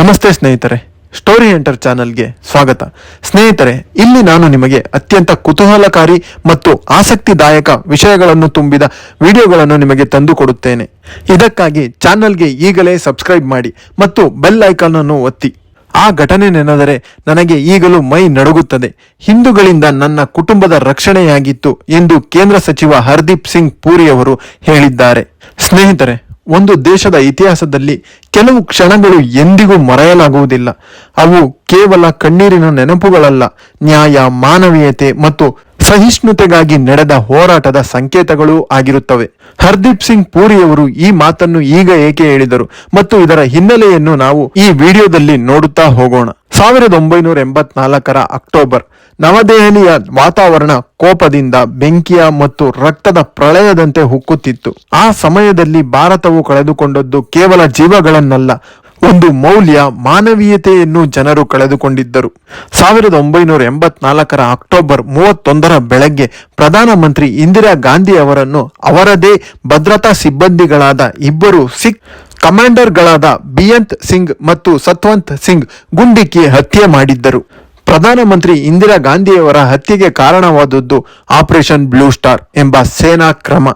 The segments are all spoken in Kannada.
ನಮಸ್ತೆ ಸ್ನೇಹಿತರೆ ಸ್ಟೋರಿ ಎಂಟರ್ ಚಾನೆಲ್ಗೆ ಸ್ವಾಗತ. ಸ್ನೇಹಿತರೆ, ಇಲ್ಲಿ ನಾನು ನಿಮಗೆ ಅತ್ಯಂತ ಕುತೂಹಲಕಾರಿ ಮತ್ತು ಆಸಕ್ತಿದಾಯಕ ವಿಷಯಗಳನ್ನು ತುಂಬಿದ ವಿಡಿಯೋಗಳನ್ನು ನಿಮಗೆ ತಂದುಕೊಡುತ್ತೇನೆ ಇದಕ್ಕಾಗಿ ಚಾನೆಲ್ಗೆ ಈಗಲೇ ಸಬ್ಸ್ಕ್ರೈಬ್ ಮಾಡಿ ಮತ್ತು ಬೆಲ್ ಐಕಾನ್ ಅನ್ನು ಒತ್ತಿ. ಆ ಘಟನೆ ನೆನೆದರೆ ನನಗೆ ಈಗಲೂ ಮೈ ನಡುಗುತ್ತದೆ. ಹಿಂದೂಗಳಿಂದ ನನ್ನ ಕುಟುಂಬದ ರಕ್ಷಣೆಯಾಗಿತ್ತು ಎಂದು ಕೇಂದ್ರ ಸಚಿವ ಹರ್ದೀಪ್ ಸಿಂಗ್ ಪೂರಿ ಅವರು ಹೇಳಿದ್ದಾರೆ. ಸ್ನೇಹಿತರೆ ಒಂದು ದೇಶದ ಇತಿಹಾಸದಲ್ಲಿ ಕೆಲವು ಕ್ಷಣಗಳು ಎಂದಿಗೂ ಮರೆಯಲಾಗುವುದಿಲ್ಲ. ಅವು ಕೇವಲ ಕಣ್ಣೀರಿನ ನೆನಪುಗಳಲ್ಲ. ನ್ಯಾಯ ಮಾನವೀಯತೆ ಮತ್ತು ಸಹಿಷ್ಣುತೆಗಾಗಿ ನಡೆದ ಹೋರಾಟದ ಸಂಕೇತಗಳು ಆಗಿರುತ್ತವೆ. ಹರ್ದೀಪ್ ಸಿಂಗ್ ಪೂರಿಯವರು ಈ ಮಾತನ್ನು ಈಗ ಏಕೆ ಹೇಳಿದರು ಮತ್ತು ಇದರ ಹಿನ್ನೆಲೆಯನ್ನು ನಾವು ಈ ವಿಡಿಯೋದಲ್ಲಿ ನೋಡುತ್ತಾ ಹೋಗೋಣ. ಸಾವಿರದ ಒಂಬೈನೂರ ಎಂಬತ್ನಾಲ್ಕರ ಅಕ್ಟೋಬರ್, ನವದೆಹಲಿಯ ವಾತಾವರಣ ಕೋಪದಿಂದ ಬೆಂಕಿಯ ಮತ್ತು ರಕ್ತದ ಪ್ರಳಯದಂತೆ ಹುಕ್ಕುತ್ತಿತ್ತು. ಆ ಸಮಯದಲ್ಲಿ ಭಾರತವು ಕಳೆದುಕೊಂಡದ್ದು ಕೇವಲ ಜೀವಗಳನ್ನಲ್ಲ ಒಂದು ಮೌಲ್ಯ ಮಾನವೀಯತೆಯನ್ನು ಜನರು ಕಳೆದುಕೊಂಡಿದ್ದರು. ಸಾವಿರದ ಒಂಬೈನೂರ ಎಂಬತ್ನಾಲ್ಕರ ಅಕ್ಟೋಬರ್ ಮೂವತ್ತೊಂದರ ಬೆಳಗ್ಗೆ ಪ್ರಧಾನಮಂತ್ರಿ ಇಂದಿರಾ ಗಾಂಧಿ ಅವರನ್ನು ಅವರದೇ ಭದ್ರತಾ ಸಿಬ್ಬಂದಿಗಳಾದ ಇಬ್ಬರು ಸಿಖ್ ಕಮಾಂಡರ್ಗಳಾದ ಬಿಯಂತ್ ಸಿಂಗ್ ಮತ್ತು ಸತ್ವಂತ್ ಸಿಂಗ್ ಗುಂಡಿಕ್ಕಿ ಹತ್ಯೆ ಮಾಡಿದ್ದರು. ಪ್ರಧಾನಮಂತ್ರಿ ಇಂದಿರಾ ಗಾಂಧಿಯವರ ಹತ್ಯೆಗೆ ಕಾರಣವಾದದ್ದು ಆಪರೇಷನ್ ಬ್ಲೂ ಸ್ಟಾರ್ ಎಂಬ ಸೇನಾ ಕ್ರಮ.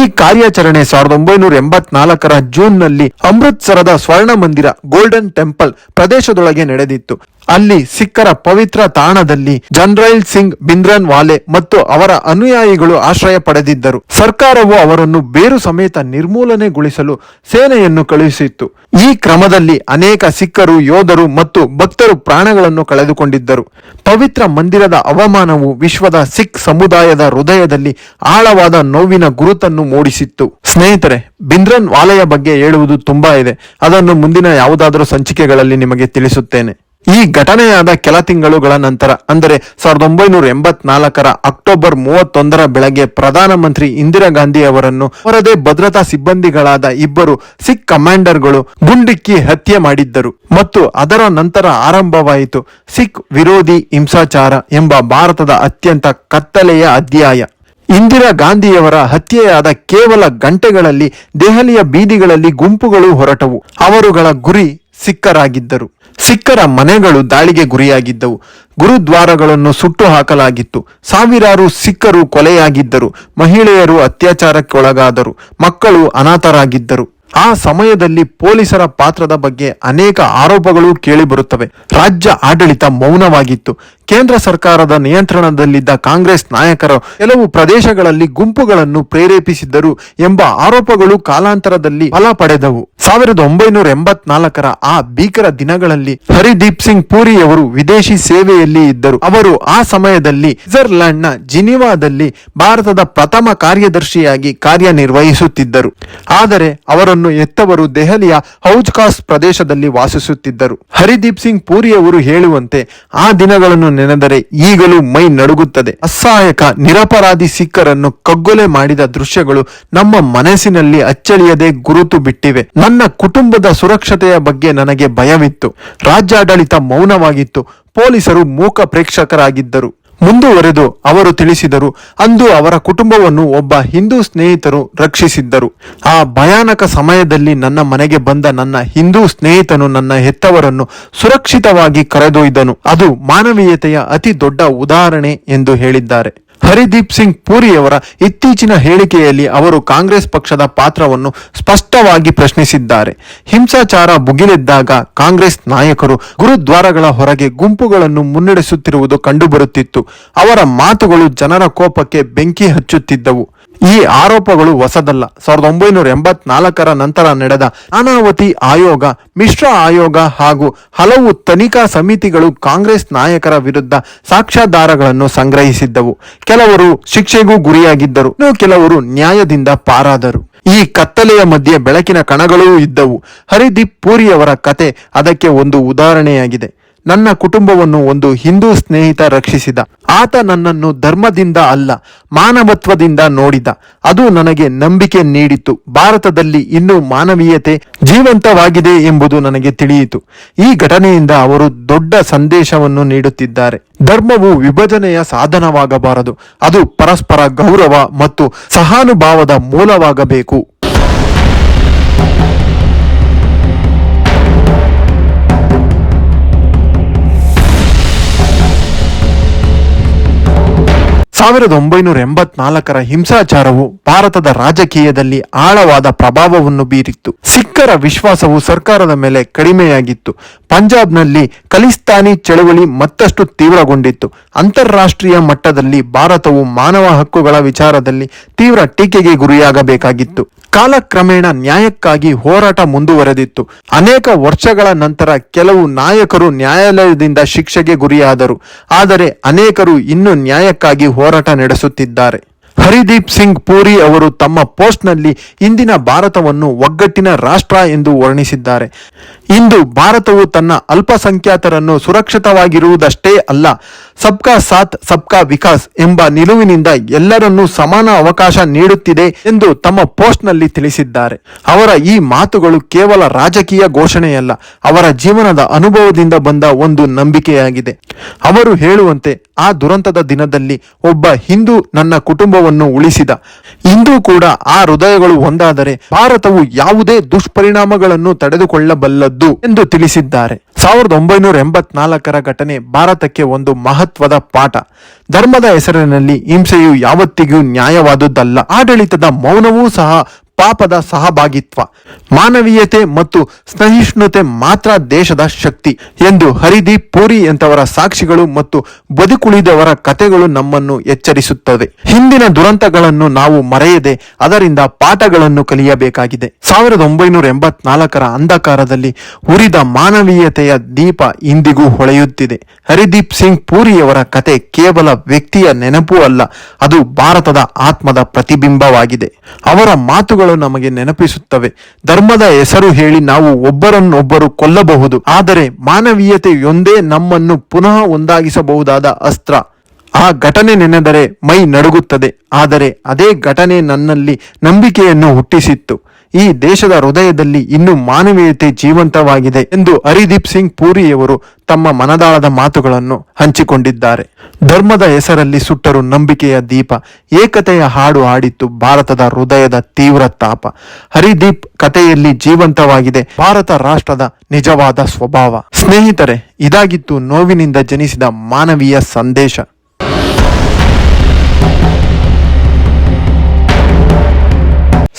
ಈ ಕಾರ್ಯಾಚರಣೆ ಸಾವಿರದ ಒಂಬೈನೂರ ಎಂಬತ್ನಾಲ್ಕರ ಜೂನ್ನಲ್ಲಿ ಅಮೃತ್ಸರದ ಸ್ವರ್ಣ ಮಂದಿರ ಗೋಲ್ಡನ್ ಟೆಂಪಲ್ ಪ್ರದೇಶದೊಳಗೆ ನಡೆದಿತ್ತು. ಅಲ್ಲಿ ಸಿಖ್ಖರ ಪವಿತ್ರ ತಾಣದಲ್ಲಿ ಜನರಲ್ ಸಿಂಗ್ ಬಿಂದ್ರನ್ ವಾಲೆ ಮತ್ತು ಅವರ ಅನುಯಾಯಿಗಳು ಆಶ್ರಯ ಪಡೆದಿದ್ದರು. ಸರ್ಕಾರವು ಅವರನ್ನು ಬೇರು ಸಮೇತ ನಿರ್ಮೂಲನೆಗೊಳಿಸಲು ಸೇನೆಯನ್ನು ಕಳುಹಿಸಿತ್ತು. ಈ ಕ್ರಮದಲ್ಲಿ ಅನೇಕ ಸಿಖ್ಖರು, ಯೋಧರು ಮತ್ತು ಭಕ್ತರು ಪ್ರಾಣಗಳನ್ನು ಕಳೆದುಕೊಂಡಿದ್ದರು. ಪವಿತ್ರ ಮಂದಿರದ ಅವಮಾನವು ವಿಶ್ವದ ಸಿಖ್ ಸಮುದಾಯದ ಹೃದಯದಲ್ಲಿ ಆಳವಾದ ನೋವಿನ ಗುರುತನ್ನು ಮೂಡಿಸಿತ್ತು. ಸ್ನೇಹಿತರೆ, ಬಿಂದ್ರನ್ ವಾಲಯ ಬಗ್ಗೆ ಹೇಳುವುದು ತುಂಬಾ ಇದೆ. ಅದನ್ನು ಮುಂದಿನ ಯಾವುದಾದರೂ ಸಂಚಿಕೆಗಳಲ್ಲಿ ನಿಮಗೆ ತಿಳಿಸುತ್ತೇನೆ. ಈ ಘಟನೆಯಾದ ಕೆಲ ತಿಂಗಳುಗಳ ನಂತರ, ಅಂದರೆ ಸಾವಿರದ ಒಂಬೈನೂರ ಎಂಬತ್ನಾಲ್ಕರ ಅಕ್ಟೋಬರ್ ಮೂವತ್ತೊಂದರ ಬೆಳಗ್ಗೆ ಪ್ರಧಾನಮಂತ್ರಿ ಇಂದಿರಾ ಗಾಂಧಿ ಅವರನ್ನು ಅವರದೇ ಭದ್ರತಾ ಸಿಬ್ಬಂದಿಗಳಾದ ಇಬ್ಬರು ಸಿಖ್ ಕಮಾಂಡರ್ಗಳು ಗುಂಡಿಕ್ಕಿ ಹತ್ಯೆ ಮಾಡಿದ್ದರು. ಮತ್ತು ಅದರ ನಂತರ ಆರಂಭವಾಯಿತು ಸಿಖ್ ವಿರೋಧಿ ಹಿಂಸಾಚಾರ ಎಂಬ ಭಾರತದ ಅತ್ಯಂತ ಕತ್ತಲೆಯ ಅಧ್ಯಾಯ. ಇಂದಿರಾ ಗಾಂಧಿಯವರ ಹತ್ಯೆಯಾದ ಕೇವಲ ಗಂಟೆಗಳಲ್ಲಿ ದೆಹಲಿಯ ಬೀದಿಗಳಲ್ಲಿ ಗುಂಪುಗಳು ಹೊರಟವು. ಅವರುಗಳ ಗುರಿ ಸಿಕ್ಕರಾಗಿದ್ದರು. ಸಿಕ್ಕರ ಮನೆಗಳು ದಾಳಿಗೆ ಗುರಿಯಾಗಿದ್ದವು. ಗುರುದ್ವಾರಗಳನ್ನು ಸುಟ್ಟು ಹಾಕಲಾಗಿತ್ತು ಸಾವಿರಾರು ಸಿಕ್ಕರು ಕೊಲೆಯಾಗಿದ್ದರು. ಮಹಿಳೆಯರು ಅತ್ಯಾಚಾರಕ್ಕೊಳಗಾದರು. ಮಕ್ಕಳು ಅನಾಥರಾಗಿದ್ದರು. ಆ ಸಮಯದಲ್ಲಿ ಪೊಲೀಸರ ಪಾತ್ರದ ಬಗ್ಗೆ ಅನೇಕ ಆರೋಪಗಳು ಕೇಳಿಬರುತ್ತವೆ ರಾಜ್ಯ ಆಡಳಿತ ಮೌನವಾಗಿತ್ತು. ಕೇಂದ್ರ ಸರ್ಕಾರದ ನಿಯಂತ್ರಣದಲ್ಲಿದ್ದ ಕಾಂಗ್ರೆಸ್ ನಾಯಕರು ಕೆಲವು ಪ್ರದೇಶಗಳಲ್ಲಿ ಗುಂಪುಗಳನ್ನು ಪ್ರೇರೇಪಿಸಿದ್ದರು ಎಂಬ ಆರೋಪಗಳು ಕಾಲಾಂತರದಲ್ಲಿ ಫಲ ಪಡೆದವು. ಸಾವಿರದ ಒಂಬೈನೂರ ಎಂಬತ್ನಾಲ್ಕರ ಆ ಭೀಕರ ದಿನಗಳಲ್ಲಿ ಹರಿದೀಪ್ ಸಿಂಗ್ ಪುರಿಯವರು ಅವರು ವಿದೇಶಿ ಸೇವೆಯಲ್ಲಿ ಇದ್ದರು. ಅವರು ಆ ಸಮಯದಲ್ಲಿ ಸ್ವಿಟ್ಜರ್ಲ್ಯಾಂಡ್ನ ಜಿನಿವಾದಲ್ಲಿ ಭಾರತದ ಪ್ರಥಮ ಕಾರ್ಯದರ್ಶಿಯಾಗಿ ಕಾರ್ಯನಿರ್ವಹಿಸುತ್ತಿದ್ದರು. ಆದರೆ ಅವರನ್ನು ಎತ್ತವರು ದೆಹಲಿಯ ಹೌಜ್ಕಾಸ್ ಪ್ರದೇಶದಲ್ಲಿ ವಾಸಿಸುತ್ತಿದ್ದರು. ಹರಿದೀಪ್ ಸಿಂಗ್ ಪೂರಿ ಅವರು ಹೇಳುವಂತೆ, ಆ ದಿನಗಳನ್ನು ನೆನೆದರೆ ಈಗಲೂ ಮೈ ನಡುಗುತ್ತದೆ. ಅಸಹಾಯಕ, ನಿರಪರಾಧಿ ಸಿಖ್ಖರನ್ನು ಕಗ್ಗೊಲೆ ಮಾಡಿದ ದೃಶ್ಯಗಳು ನಮ್ಮ ಮನಸ್ಸಿನಲ್ಲಿ ಅಚ್ಚಳಿಯದೆ ಗುರುತು ಬಿಟ್ಟಿವೆ. ನನ್ನ ಕುಟುಂಬದ ಸುರಕ್ಷತೆಯ ಬಗ್ಗೆ ನನಗೆ ಭಯವಿತ್ತು. ರಾಜ್ಯಾಡಳಿತ ಮೌನವಾಗಿತ್ತು. ಪೊಲೀಸರು ಮೂಕ ಪ್ರೇಕ್ಷಕರಾಗಿದ್ದರು. ಮುಂದುವರೆದು ಅವರು ತಿಳಿಸಿದರು. ಅಂದು ಅವರ ಕುಟುಂಬವನ್ನು ಒಬ್ಬ ಹಿಂದೂ ಸ್ನೇಹಿತರು ರಕ್ಷಿಸಿದ್ದರು. ಆ ಭಯಾನಕ ಸಮಯದಲ್ಲಿ ನನ್ನ ಮನೆಗೆ ಬಂದ ನನ್ನ ಹಿಂದೂ ಸ್ನೇಹಿತನು ನನ್ನ ಹೆತ್ತವರನ್ನು ಸುರಕ್ಷಿತವಾಗಿ ಕರೆದೊಯ್ದನು. ಅದು ಮಾನವೀಯತೆಯ ಅತಿ ದೊಡ್ಡ ಉದಾಹರಣೆ ಎಂದು ಹೇಳಿದ್ದಾರೆ. ಹರಿದೀಪ್ ಸಿಂಗ್ ಪುರಿಯವರ ಇತ್ತೀಚಿನ ಹೇಳಿಕೆಯಲ್ಲಿ ಅವರು ಕಾಂಗ್ರೆಸ್ ಪಕ್ಷದ ಪಾತ್ರವನ್ನು ಸ್ಪಷ್ಟವಾಗಿ ಪ್ರಶ್ನಿಸಿದ್ದಾರೆ. ಹಿಂಸಾಚಾರ ಭುಗಿಲೆದ್ದಾಗ ಕಾಂಗ್ರೆಸ್ ನಾಯಕರು ಗುರುದ್ವಾರಗಳ ಹೊರಗೆ ಗುಂಪುಗಳನ್ನು ಮುನ್ನಡೆಸುತ್ತಿರುವುದು ಕಂಡುಬರುತ್ತಿತ್ತು. ಅವರ ಮಾತುಗಳು ಜನರ ಕೋಪಕ್ಕೆ ಬೆಂಕಿ ಹಚ್ಚುತ್ತಿದ್ದವು. ಈ ಆರೋಪಗಳು ಹೊಸದಲ್ಲ. ಸಾವಿರದ ಒಂಬೈನೂರ ಎಂಬತ್ನಾಲ್ಕರ ನಂತರ ನಡೆದ ಅನಾವತಿ ಆಯೋಗ, ಮಿಶ್ರ ಆಯೋಗ ಹಾಗೂ ಹಲವು ತನಿಖಾ ಸಮಿತಿಗಳು ಕಾಂಗ್ರೆಸ್ ನಾಯಕರ ವಿರುದ್ಧ ಸಾಕ್ಷ್ಯಾಧಾರಗಳನ್ನು ಸಂಗ್ರಹಿಸಿದ್ದವು. ಕೆಲವರು ಶಿಕ್ಷೆಗೂ ಗುರಿಯಾಗಿದ್ದರು ಕೆಲವರು ನ್ಯಾಯದಿಂದ ಪಾರಾದರು. ಈ ಕತ್ತಲೆಯ ಮಧ್ಯೆ ಬೆಳಕಿನ ಕಣಗಳೂ ಇದ್ದವು. ಹರಿದೀಪ್ ಪೂರಿಯವರ ಕತೆ ಅದಕ್ಕೆ ಒಂದು ಉದಾಹರಣೆಯಾಗಿದೆ. ನನ್ನ ಕುಟುಂಬವನ್ನು ಒಂದು ಹಿಂದೂ ಸ್ನೇಹಿತ ರಕ್ಷಿಸಿದ. ಆತ ನನ್ನನ್ನು ಧರ್ಮದಿಂದ ಅಲ್ಲ, ಮಾನವತ್ವದಿಂದ ನೋಡಿದ. ಅದು ನನಗೆ ನಂಬಿಕೆ ನೀಡಿತು ಭಾರತದಲ್ಲಿ ಇನ್ನೂ ಮಾನವೀಯತೆ ಜೀವಂತವಾಗಿದೆ ಎಂಬುದು ನನಗೆ ತಿಳಿಯಿತು. ಈ ಘಟನೆಯಿಂದ ಅವರು ದೊಡ್ಡ ಸಂದೇಶವನ್ನು ನೀಡುತ್ತಿದ್ದಾರೆ. ಧರ್ಮವು ವಿಭಜನೆಯ ಸಾಧನವಾಗಬಾರದು. ಅದು ಪರಸ್ಪರ ಗೌರವ ಮತ್ತು ಸಹಾನುಭಾವದ ಮೂಲವಾಗಬೇಕು. ಸಾವಿರದ ಒಂಬೈನೂರ ಎಂಬತ್ನಾಲ್ಕರ ಹಿಂಸಾಚಾರವು ಭಾರತದ ರಾಜಕೀಯದಲ್ಲಿ ಆಳವಾದ ಪ್ರಭಾವವನ್ನು ಬೀರಿತ್ತು. ಸಿಖ್ಖರ ವಿಶ್ವಾಸವು ಸರ್ಕಾರದ ಮೇಲೆ ಕಡಿಮೆಯಾಗಿತ್ತು. ಪಂಜಾಬ್ನಲ್ಲಿ ಖಲಿಸ್ತಾನಿ ಚಳವಳಿ ಮತ್ತಷ್ಟು ತೀವ್ರಗೊಂಡಿತ್ತು. ಅಂತಾರಾಷ್ಟ್ರೀಯ ಮಟ್ಟದಲ್ಲಿ ಭಾರತವು ಮಾನವ ಹಕ್ಕುಗಳ ವಿಚಾರದಲ್ಲಿ ತೀವ್ರ ಟೀಕೆಗೆ ಗುರಿಯಾಗಬೇಕಾಗಿತ್ತು. ಕಾಲಕ್ರಮೇಣ ನ್ಯಾಯಕ್ಕಾಗಿ ಹೋರಾಟ ಮುಂದುವರೆದಿತ್ತು. ಅನೇಕ ವರ್ಷಗಳ ನಂತರ ಕೆಲವು ನಾಯಕರು ನ್ಯಾಯಾಲಯದಿಂದ ಶಿಕ್ಷೆಗೆ ಗುರಿಯಾದರು. ಆದರೆ ಅನೇಕರು ಇನ್ನೂ ನ್ಯಾಯಕ್ಕಾಗಿ ನಡೆಸುತ್ತಿದ್ದಾರೆ. ಹರಿದೀಪ್ ಸಿಂಗ್ ಪೂರಿ ಅವರು ತಮ್ಮ ಪೋಸ್ಟ್ನಲ್ಲಿ ಇಂದಿನ ಭಾರತವನ್ನು ಒಗ್ಗಟ್ಟಿನ ರಾಷ್ಟ್ರ ಎಂದು ವರ್ಣಿಸಿದ್ದಾರೆ. ಇಂದು ಭಾರತವು ತನ್ನ ಅಲ್ಪಸಂಖ್ಯಾತರನ್ನು ಸುರಕ್ಷಿತವಾಗಿರುವುದಷ್ಟೇ ಅಲ್ಲ, ಸಬ್ಕಾ ಸಾಥ್, ಸಬ್ಕಾ ವಿಕಾಸ್ ಎಂಬ ನಿಲುವಿನಿಂದ ಎಲ್ಲರನ್ನೂ ಸಮಾನ ಅವಕಾಶ ನೀಡುತ್ತಿದೆ ಎಂದು ತಮ್ಮ ಪೋಸ್ಟ್ನಲ್ಲಿ ತಿಳಿಸಿದ್ದಾರೆ. ಅವರ ಈ ಮಾತುಗಳು ಕೇವಲ ರಾಜಕೀಯ ಘೋಷಣೆಯಲ್ಲ, ಅವರ ಜೀವನದ ಅನುಭವದಿಂದ ಬಂದ ಒಂದು ನಂಬಿಕೆಯಾಗಿದೆ. ಅವರು ಹೇಳುವಂತೆ, ಆ ದುರಂತದ ದಿನದಲ್ಲಿ ಒಬ್ಬ ಹಿಂದೂ ನನ್ನ ಕುಟುಂಬವನ್ನು ಉಳಿಸಿದ. ಇಂದು ಕೂಡ ಆ ಹೃದಯಗಳು ಒಂದಾದರೆ, ಭಾರತವು ಯಾವುದೇ ದುಷ್ಪರಿಣಾಮಗಳನ್ನು ತಡೆದುಕೊಳ್ಳಬಲ್ಲದ್ದು ಎಂದು ತಿಳಿಸಿದ್ದಾರೆ. ಸಾವಿರದ ಒಂಬೈನೂರ ಎಂಬತ್ನಾಲ್ಕರ ಘಟನೆ ಭಾರತಕ್ಕೆ ಒಂದು ಮಹತ್ವದ ಪಾಠ. ಧರ್ಮದ ಹೆಸರಿನಲ್ಲಿ ಹಿಂಸೆಯು ಯಾವತ್ತಿಗೂ ನ್ಯಾಯವಾದುದಲ್ಲ. ಆಡಳಿತದ ಮೌನವೂ ಸಹ ಪಾಪದ ಸಹಭಾಗಿತ್ವ, ಮಾನವೀಯತೆ ಮತ್ತು ಸಹಿಷ್ಣುತೆ ಮಾತ್ರ ದೇಶದ ಶಕ್ತಿ ಎಂದು ಹರಿದೀಪ್ ಪೂರಿ ಎಂತವರ ಸಾಕ್ಷಿಗಳು ಮತ್ತು ಬದುಕುಳಿದವರ ಕಥೆಗಳು ನಮ್ಮನ್ನು ಎಚ್ಚರಿಸುತ್ತವೆ ಹಿಂದಿನ ದುರಂತಗಳನ್ನು ನಾವು ಮರೆಯದೆ ಅದರಿಂದ ಪಾಠಗಳನ್ನು ಕಲಿಯಬೇಕಾಗಿದೆ. ಸಾವಿರದ ಒಂಬೈನೂರ ಎಂಬತ್ನಾಲ್ಕರ ಅಂಧಕಾರದಲ್ಲಿ ಉರಿದ ಮಾನವೀಯತೆಯ ದೀಪ ಇಂದಿಗೂ ಹೊಳೆಯುತ್ತಿದೆ. ಹರಿದೀಪ್ ಸಿಂಗ್ ಪೂರಿಯವರ ಕತೆ ಕೇವಲ ವ್ಯಕ್ತಿಯ ನೆನಪು ಅಲ್ಲ, ಅದು ಭಾರತದ ಆತ್ಮದ ಪ್ರತಿಬಿಂಬವಾಗಿದೆ. ಅವರ ಮಾತುಗಳು ನಮಗೆ ನೆನಪಿಸುತ್ತವೆ. ಧರ್ಮದ ಹೆಸರು ಹೇಳಿ ನಾವು ಒಬ್ಬರನ್ನೊಬ್ಬರು ಕೊಲ್ಲಬಹುದು. ಆದರೆ ಮಾನವೀಯತೆಯೊಂದೇ ನಮ್ಮನ್ನು ಪುನಃ ಒಂದಾಗಿಸಬಹುದಾದ ಅಸ್ತ್ರ. ಆ ಘಟನೆ ನೆನೆದರೆ ಮೈ ನಡುಗುತ್ತದೆ. ಆದರೆ ಅದೇ ಘಟನೆ ನನ್ನಲ್ಲಿ ನಂಬಿಕೆಯನ್ನು ಹುಟ್ಟಿಸಿತ್ತು. ಈ ದೇಶದ ಹೃದಯದಲ್ಲಿ ಇನ್ನೂ ಮಾನವೀಯತೆ ಜೀವಂತವಾಗಿದೆ ಎಂದು ಹರಿದೀಪ್ ಸಿಂಗ್ ಪೂರಿಯವರು ತಮ್ಮ ಮನದಾಳದ ಮಾತುಗಳನ್ನು ಹಂಚಿಕೊಂಡಿದ್ದಾರೆ. ಧರ್ಮದ ಹೆಸರಲ್ಲಿ ಸುಟ್ಟರು ನಂಬಿಕೆಯ ದೀಪ, ಏಕತೆಯ ಹಾಡು ಹಾಡಿತ್ತು ಭಾರತದ ಹೃದಯದ ತೀವ್ರ ತಾಪ. ಹರಿದೀಪ್ ಕಥೆಯಲ್ಲಿ ಜೀವಂತವಾಗಿದೆ ಭಾರತ ರಾಷ್ಟ್ರದ ನಿಜವಾದ ಸ್ವಭಾವ. ಸ್ನೇಹಿತರೆ, ಇದಾಗಿತ್ತು ನೋವಿನಿಂದ ಜನಿಸಿದ ಮಾನವೀಯ ಸಂದೇಶ.